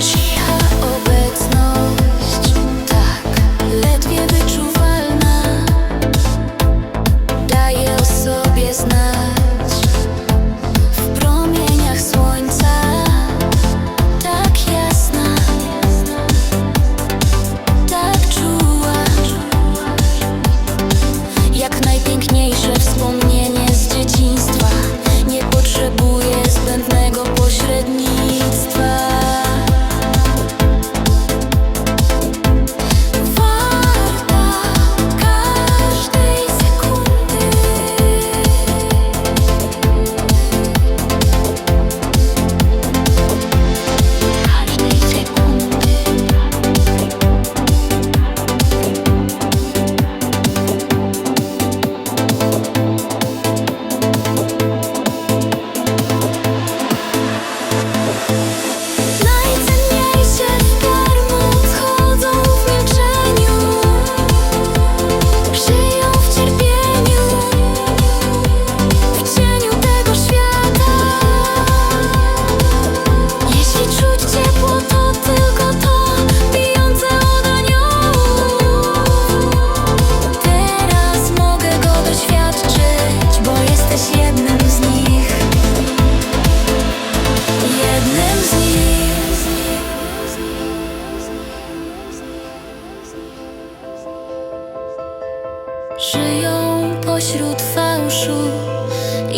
Чия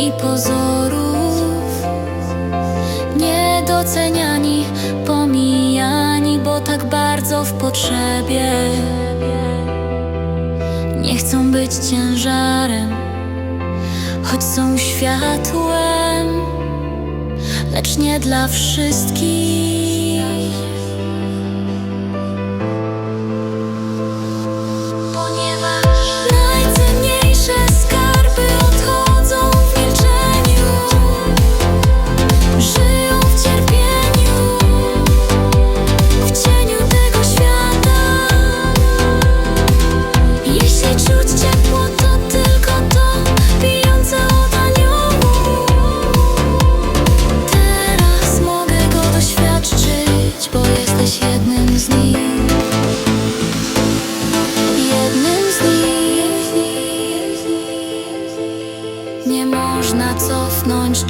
i pozorów. Niedoceniani, pomijani, bo tak bardzo w potrzebie. Nie chcą być ciężarem, choć są światłem Lecz nie dla wszystkich.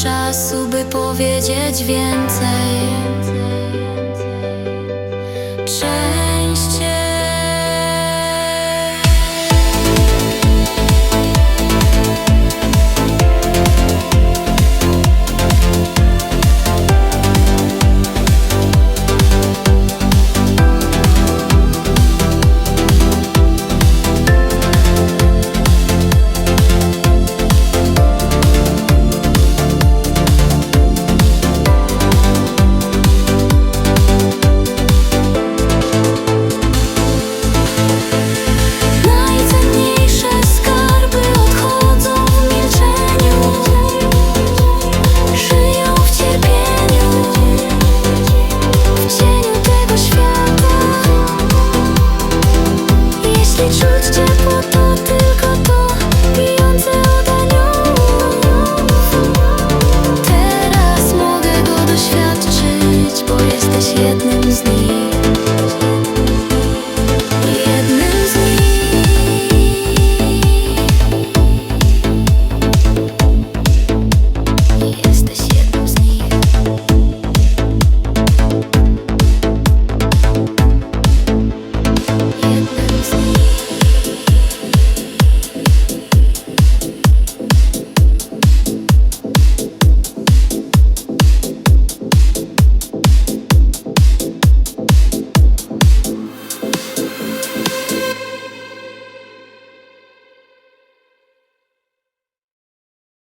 czasu, by powiedzieć więcej.